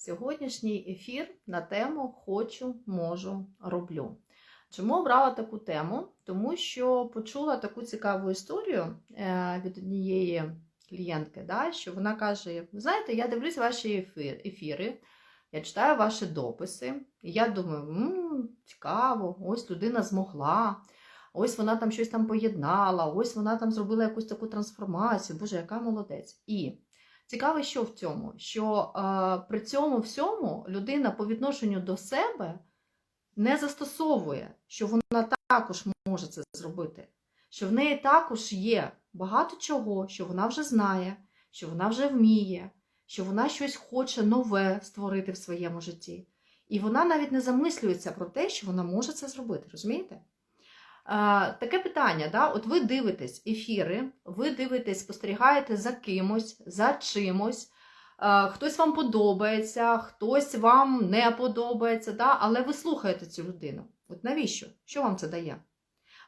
Сьогоднішній ефір на тему Хочу, можу, роблю. Чому обрала таку тему? Тому що почула таку цікаву історію е, від однієї клієнтки, да, що вона каже: Ви знаєте, я дивлюсь ваші ефір- ефіри, я читаю ваші дописи, і я думаю, м цікаво, ось людина змогла. Ось вона там щось там поєднала, ось вона там зробила якусь таку трансформацію. Боже, яка молодець. І цікаво, що в цьому, що е, при цьому всьому людина по відношенню до себе не застосовує, що вона також може це зробити, що в неї також є багато чого, що вона вже знає, що вона вже вміє, що вона щось хоче нове створити в своєму житті. І вона навіть не замислюється про те, що вона може це зробити. Розумієте? Е, Таке питання, да? от ви дивитесь ефіри, ви дивитесь, спостерігаєте за кимось, за чимось, е, хтось вам подобається, хтось вам не подобається, да? але ви слухаєте цю людину. От навіщо? Що вам це дає?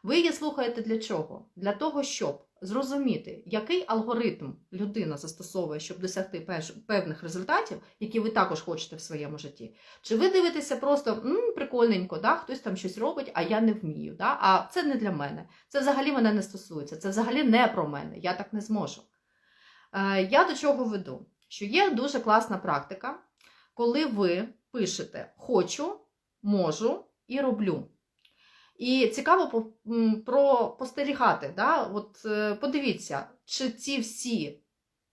Ви її слухаєте для чого? Для того, щоб зрозуміти, який алгоритм людина застосовує, щоб досягти певних результатів, які ви також хочете в своєму житті. Чи ви дивитеся просто М, прикольненько, да? хтось там щось робить, а я не вмію. Да? А це не для мене. Це взагалі мене не стосується, це взагалі не про мене. Я так не зможу. Е, я до чого веду? Що є дуже класна практика, коли ви пишете хочу, можу і роблю. І цікаво по- спостерігати. Да? От, е, подивіться, чи ці всі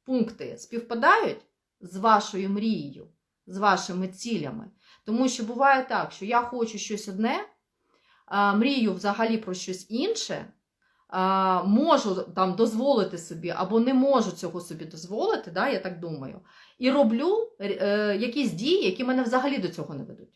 пункти співпадають з вашою мрією, з вашими цілями. Тому що буває так, що я хочу щось одне, мрію взагалі про щось інше, можу там дозволити собі або не можу цього собі дозволити, да, я так думаю, і роблю е, якісь дії, які мене взагалі до цього не ведуть.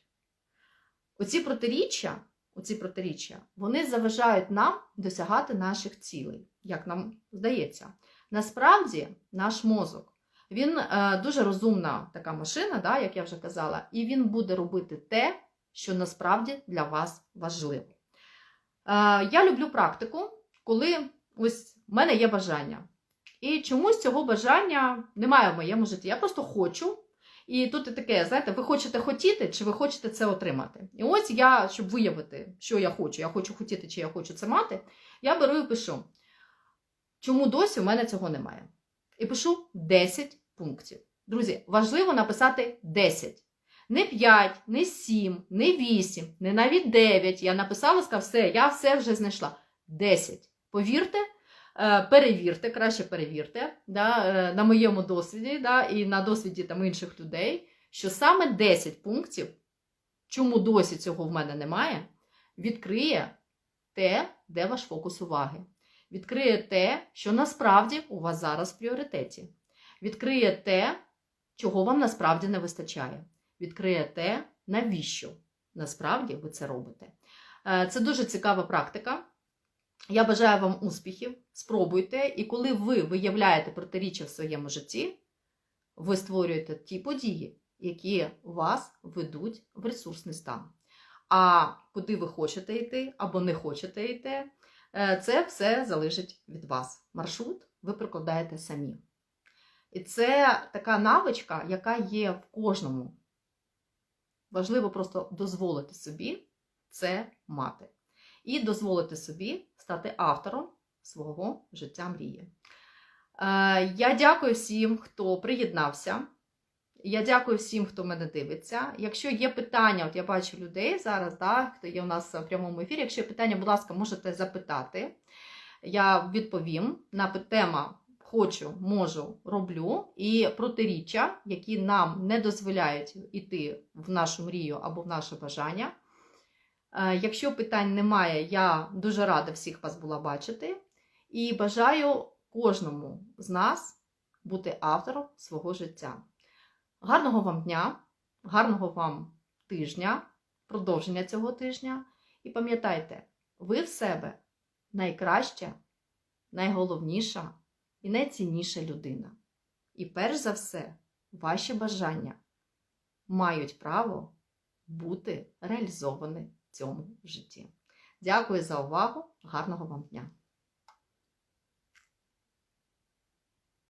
Оці протиріччя, оці протиріччя, вони заважають нам досягати наших цілей, як нам здається. Насправді, наш мозок, він е, дуже розумна така машина, да, як я вже казала, і він буде робити те, що насправді для вас важливо. Е, я люблю практику, коли ось в мене є бажання. І чомусь цього бажання немає в моєму житті. Я просто хочу. І тут і таке, знаєте, ви хочете хотіти, чи ви хочете це отримати. І ось я, щоб виявити, що я хочу, я хочу хотіти, чи я хочу це мати, я беру і пишу, чому досі в мене цього немає. І пишу 10 пунктів. Друзі, важливо написати 10. Не 5, не 7, не 8, не навіть 9. Я написала, сказала, все, я все вже знайшла. 10. Повірте, перевірте, краще перевірте да, е, на моєму досвіді да, і на досвіді там, інших людей, що саме 10 пунктів, чому досі цього в мене немає, відкриє те, де ваш фокус уваги. Відкриє те, що насправді у вас зараз в пріоритеті. Відкриє те, чого вам насправді не вистачає. Відкриє те, навіщо насправді ви це робите. Е, Це дуже цікава практика. Я бажаю вам успіхів, спробуйте, і коли ви виявляєте протиріччя в своєму житті, ви створюєте ті події, які вас ведуть в ресурсний стан. А куди ви хочете йти або не хочете йти, е, це все залежить від вас. Маршрут ви прокладаєте самі. І це така навичка, яка є в кожному. Важливо просто дозволити собі це мати. І дозволити собі стати автором свого життя мрії. Е, Я дякую всім, хто приєднався. Я дякую всім, хто мене дивиться. Якщо є питання, от я бачу людей зараз, да, хто є у нас в прямому ефірі. Якщо є питання, будь ласка, можете запитати. Я відповім на тема хочу, можу, роблю і протиріччя, які нам не дозволяють іти в нашу мрію або в наше бажання. Е, Якщо питань немає, я дуже рада всіх вас була бачити і бажаю кожному з нас бути автором свого життя. Гарного вам дня, гарного вам тижня, продовження цього тижня. І пам'ятайте, ви в себе найкраща, найголовніша і найцінніша людина. І перш за все, ваші бажання мають право бути реалізовані цьому житті. Дякую за увагу! Гарного вам дня!